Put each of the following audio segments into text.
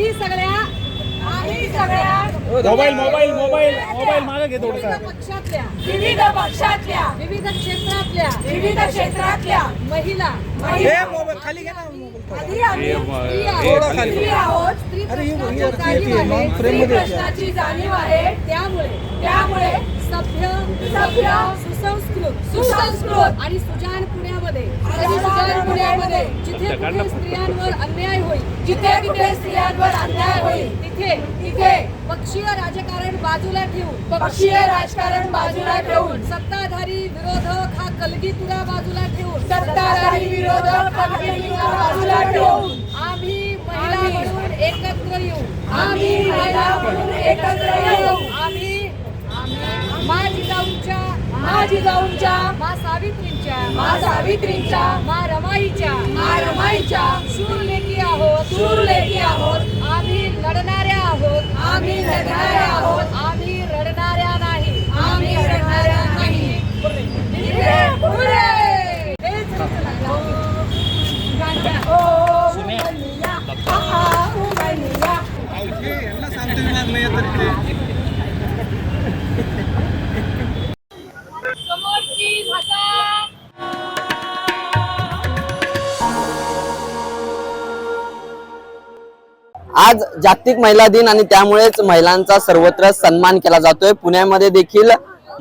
आम्ही सगळ्या आम्ही सगळ्या मोबाईल मोबाईल मोबाईल मोबाईल मागे घे थोडसा. विविध पक्षातल्या विविध पक्षातल्या विविध क्षेत्रातल्या विविध क्षेत्रातल्या महिला खाली हे- प्रश्नाची जाणीव आहे. स्त्री फ्रेममध्ये आहे. प्रश्नाची जाणीव आहे. त्यामुळे त्यामुळे सभ्य सभ्य, सुसंस्कृत सुसंस्कृत. आणि सुजान पुण्यामध्ये. पुण्यामध्ये जिथे स्त्रियांवर अन्याय होईल जिथे कुठे स्त्रियांवर अन्याय होईल तिथे तिथे पक्षीय राजकारण बाजूला ठेवून पक्षीय राजकारण बाजूला ठेवून सत्ताधारी विरोधक हा कलगीतुरा बाजूला ठेवून सत्ताधारी विरोधक बाजूला ठेवून. आम्ही महिला म्हणून एकत्र येऊ. आम्ही महिला म्हणून एकत्र येऊ. आम्ही मा जिजाऊंच्या मा जिजाऊंच्या मा सावित्रींच्या मा सावित्रींच्या मा रमाईच्या मा रमाईच्या शूर लेकी आहोत शूर लेकी आहोत आम्ही लढणाऱ्या आहोत आम्ही लढणाऱ्या आहोत. आम्ही रडणाऱ्या नाही. आम्ही रडणाऱ्या नाही. पुढे. आज जागतिक महिला दिन आणि त्यामुळेच महिलांचा सर्वत्र सन्मान केला जातोय. पुण्यामध्ये देखील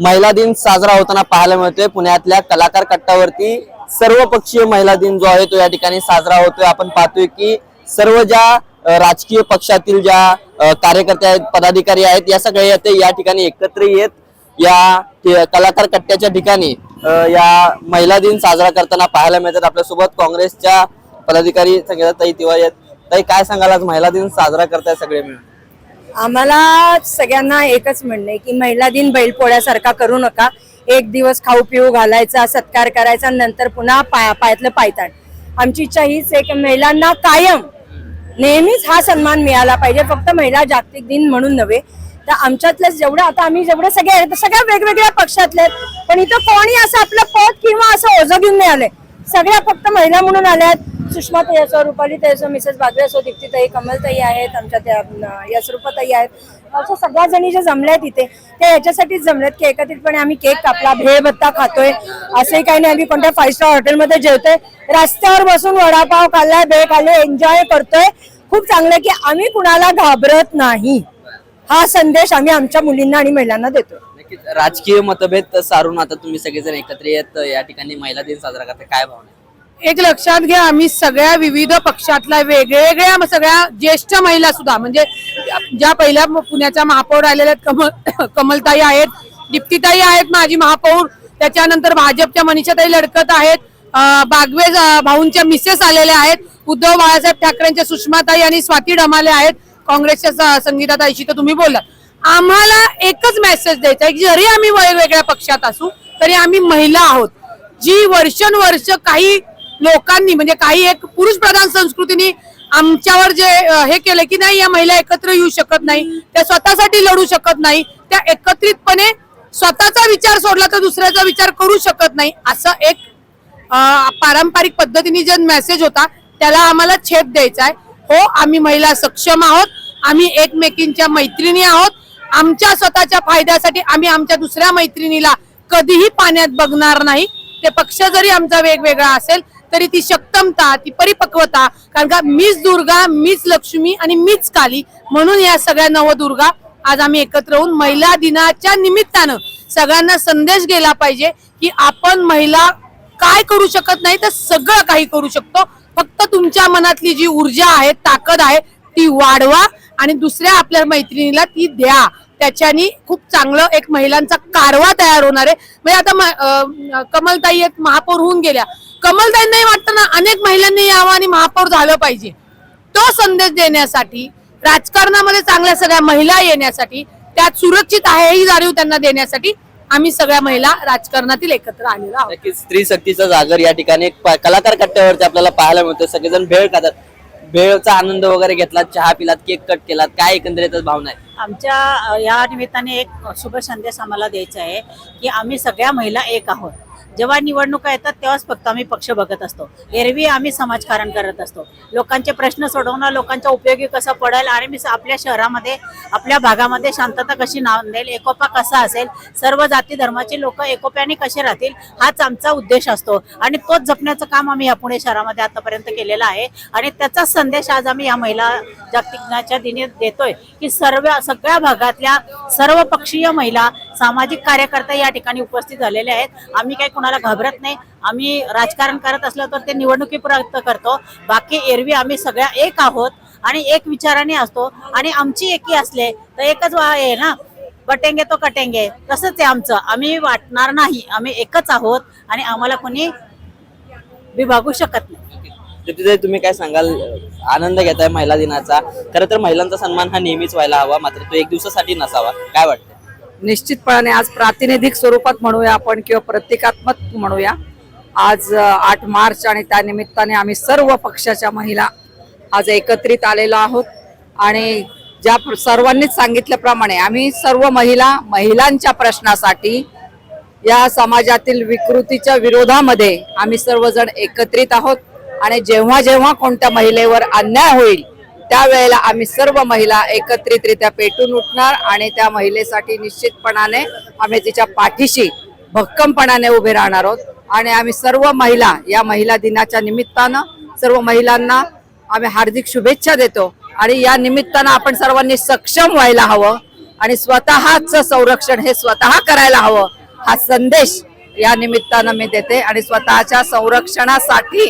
महिला दिन साजरा होताना पाहायला मिळतोय. पुण्यातल्या कलाकार कट्टावरती सर्वपक्षीय महिला दिन जो आहे तो या ठिकाणी साजरा होतोय. आपण पाहतोय की सर्व ज्या राजकीय पक्षातील ज्या कार्यकर्ते आहेत पदाधिकारी आहेत या सगळे या ठिकाणी एकत्र येत या कलाकार कट्ट्याच्या ठिकाणी या महिला दिन साजरा करताना पाहायला मिळतात. आपल्यासोबत काँग्रेसच्या पदाधिकारी संगीताताई तिवारी आहेत. ताई काय सांगाल? आज महिला दिन साजरा करताय सगळे मिळून. आम्हाला सगळ्यांना एकच म्हणणं आहे की महिला दिन बैलपोळ्यासारखा करू नका. एक दिवस खाऊ पिऊ घालायचा सत्कार करायचा नंतर पुन्हा पाया पायातलं पायताण. आमची इच्छा हीच आहे की महिलांना कायम नेहमीच हा सन्मान मिळाला पाहिजे. फक्त महिला जागतिक दिन म्हणून नव्हे तर आमच्यातलं जेवढं आता आम्ही जेवढे सगळे सगळ्या वेगवेगळ्या पक्षातले आहेत पण इथं कोणी असं आपलं पद किंवा असं ओझं घेऊन नाही आलंय. सगळ्या फक्त महिला म्हणून आल्यात सुषमा ताई असो रुपाली ताई असो मिसेस बागरे असो दीप्तीताई कमलताई आहेत आमच्या त्या अं, यशरूपाताई आहेत. अशा सगळ्या जणी ज्या जमल्या तिथे त्या याच्यासाठीच जमल्यात. की एकत्रितपणे आम्ही केक कापला भेळ भत्ता खातोय. असंही काही नाही आम्ही कोणत्या फाईव्ह स्टार हॉटेलमध्ये जेवतोय. रस्त्यावर बसून वडापाव खाल्लाय भेळ खाल्ले एन्जॉय करतोय. खूप चांगलं की आम्ही कुणाला घाबरत नाही. हा संदेश आम्ही आमच्या मुलींना आणि महिलांना देतो राजकीय मतभेद सारून आता तुम्ही सगळेजण एकत्र येत या ठिकाणी महिला दिन साजरा करता काय भावना एक लक्षात घ्या आम्ही सगळ्या विविध पक्षातल्या वेगवेगळ्या सगळ्या ज्येष्ठ महिला सुद्धा म्हणजे ज्या पहिल्या पुण्याच्या महापौर आलेल्या आहेत कमल कमलताई आहेत दीप्तीताई आहेत माझी महापौर त्याच्यानंतर भाजपच्या मनीषाताई लडकत आहेत बागवे भाऊंच्या मिसेस आलेल्या आहेत उद्धव बाळासाहेब ठाकरेंच्या सुषमाताई आणि स्वाती डमाले आहेत काँग्रेसच्या संगीताताईशी तर तुम्ही बोललात आम्हाला एकच मेसेज द्यायचा आहे की जरी आम्ही वेगवेगळ्या पक्षात असू तरी आम्ही महिला आहोत. जी वर्षानुवर्ष काही लोकांनी म्हणजे काही एक पुरुष प्रधान संस्कृतीने आमच्यावर जे हे केलं की नाही या महिला एकत्र येऊ शकत नाही त्या स्वतःसाठी लढू शकत नाही त्या एकत्रितपणे स्वतःचा विचार सोडला तर दुसऱ्याचा विचार करू शकत नाही असं एक पारंपरिक पद्धतीने जे मेसेज होता त्याला आम्हाला छेद द्यायचा आहे. हो आम्ही महिला सक्षम आहोत आम्ही एकमेकींच्या मैत्रिणी आहोत आमच्या स्वतःच्या फायद्यासाठी आम्ही आमच्या दुसऱ्या मैत्रिणीला कधीही पाण्यात बघणार नाही. ते पक्ष जरी आमचा वेगवेगळा असेल तरी ती सक्षमता ती परिपक्वता कारण का मीच दुर्गा मीच लक्ष्मी आणि मीच काली म्हणून या सगळ्या नवदुर्गा आज आम्ही एकत्र होऊन महिला दिनाच्या निमित्तानं सगळ्यांना संदेश गेला पाहिजे की आपण महिला काय करू शकत नाही तर सगळं काही करू शकतो. फक्त तुमच्या मनातली जी ऊर्जा आहे ताकद आहे ती वाढवा आणि दुसऱ्या आपल्या मैत्रिणीला ती द्या. त्याच्यानी खूप चांगलं एक महिलांचा कारवा तयार होणार आहे. म्हणजे आता कमलताई एक महापौर होऊन गेल्या. कमलताईंनाही वाटतं ना अनेक महिलांनी यावं आणि महापौर झालं पाहिजे. तो संदेश देण्यासाठी राजकारणामध्ये चांगल्या सगळ्या महिला येण्यासाठी त्यात सुरक्षित आहे ही जाणीव त्यांना देण्यासाठी आम्ही सगळ्या महिला राजकारणातील एकत्र आलेलो आहोत. नक्कीच स्त्री शक्तीचा जागर या ठिकाणी एक प- कलाकार कट्ट्यावरती आपल्याला पाहायला मिळतो. सगळेजण भेळ खातात. भेळचा आनंद वगैरे घेतला चहा पिलात केक कट केलात काय एकंदरीतच भावना आहे? आमच्या अ, या निमित्ताने एक शुभ संदेश आम्हाला द्यायचा आहे की आम्ही सगळ्या महिला एक आहोत. जेव्हा निवडणुका येतात तेव्हाच फक्त आम्ही पक्ष बघत असतो. एरवी आम्ही समाजकारण करत असतो. लोकांचे प्रश्न सोडवणं लोकांच्या उपयोगी कसं पडेल आणि मी आपल्या शहरामध्ये आपल्या भागामध्ये शांतता कशी नांदेल एकोपा कसा असेल सर्व जाती धर्माचे लोक एकोप्याने कसे राहतील हाच आमचा उद्देश असतो. आणि तोच जपण्याचं काम आम्ही या पुणे शहरामध्ये आतापर्यंत केलेलं आहे. आणि त्याचाच संदेश आज आम्ही या महिला जागतिक दिनी देतोय की सर्व सगळ्या भागातल्या सर्व पक्षीय महिला सामाजिक कार्यकर्ते या ठिकाणी उपस्थित झालेले आहेत. आम्ही काही कोणाला घाबरत नाही. आम्ही राजकारण करत असलं तर ते निवडणुकीपर्यंत करतो. बाकी एरवी आम्ही सगळ्या एक आहोत आणि एक विचाराने असतो. आणि आमची एकी असले तर एकच वा- आहे ना? बटेंगे तो कटेंगे. तसंच आहे आमचं. आम्ही वाटणार नाही. आम्ही एकच आहोत आणि आम्हाला कोणी विभागू शकत नाही. तिथे तुम्ही काय सांगाल? आनंद घेताय महिला दिनाचा. खरं तर महिलांचा सन्मान हा नेहमीच व्हायला हवा. मात्र तो एक दिवसासाठी नसावा. काय वाटतं निश्चितपणाने आज प्रातिनिधिक स्वरूपात म्हणूया आपण किंवा प्रतिकात्मक म्हणूया. आज आठ मार्च आणि त्यानिमित्ताने आम्ही सर्व पक्षाच्या महिला आज एकत्रित आलेलो आहोत. आणि ज्या सर्वांनीच सांगितल्याप्रमाणे आम्ही सर्व महिला महिलांच्या प्रश्नासाठी या समाजातील विकृतीच्या विरोधामध्ये आम्ही सर्वजण एकत्रित आहोत. आणि जेव्हा जेव्हा कोणत्या महिलेवर अन्याय होईल त्यावेळेला आम्ही सर्व महिला एकत्रितरित्या पेटून उठणार आणि त्या महिलेसाठी निश्चितपणाने आम्ही तिच्या पाठीशी भक्कमपणाने उभे राहणार आहोत. आणि आम्ही सर्व महिला या महिला दिनाच्या निमित्तानं सर्व महिलांना आम्ही हार्दिक शुभेच्छा देतो आणि या निमित्तानं आपण सर्वांनी सक्षम व्हायला हवं आणि स्वतःच संरक्षण हे स्वतः करायला हवं. हा संदेश या निमित्तानं मी देते आणि स्वतःच्या संरक्षणासाठी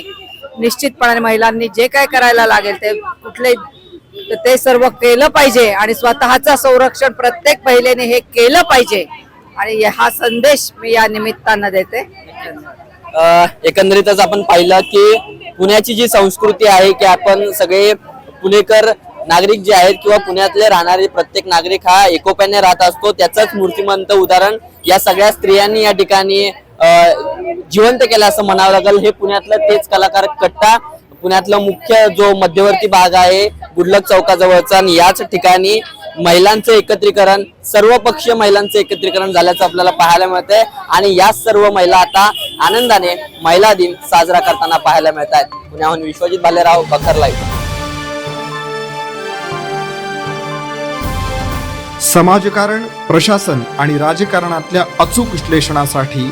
निश्चितपणाने महिलांनी जे काय करायला लागेल ते कुठले ते सर्व केलं पाहिजे आणि स्वतःचं संरक्षण प्रत्येक महिलेने हे केलं पाहिजे. आणि हा संदेश मी या निमित्तानं देते. एकंदरीतच आपण पाहिलं की पुण्याची जी संस्कृती आहे की आपण सगळे पुणेकर नागरिक जे आहेत किंवा पुण्यातले राहणारे प्रत्येक नागरिक हा एकोप्याने राहत असतो. त्याचंच मूर्तिमंत उदाहरण या सगळ्या स्त्रियांनी या ठिकाणी जिवंत केलं असं म्हणावं लागेल. हे पुण्यातलं तेच कलाकार कट्टा पुण्यातला मुख्य जो मध्यवर्ती भाग आहे गुडलक चौकाजवळचा आणि याच ठिकाणी महिलांचं एकत्रीकरण सर्व पक्षीय महिलांचं एकत्रीकरण झाल्याचं आपल्याला पाहायला मिळतंय. आणि याच सर्व महिला आता आनंदाने महिला दिन साजरा करताना पाहायला मिळत आहेत पुण्याहून विश्वजित भालेराव बखर लाईव्ह. समाजकारण प्रशासन आणि राजकारणातल्या अचूक विश्लेषणासाठी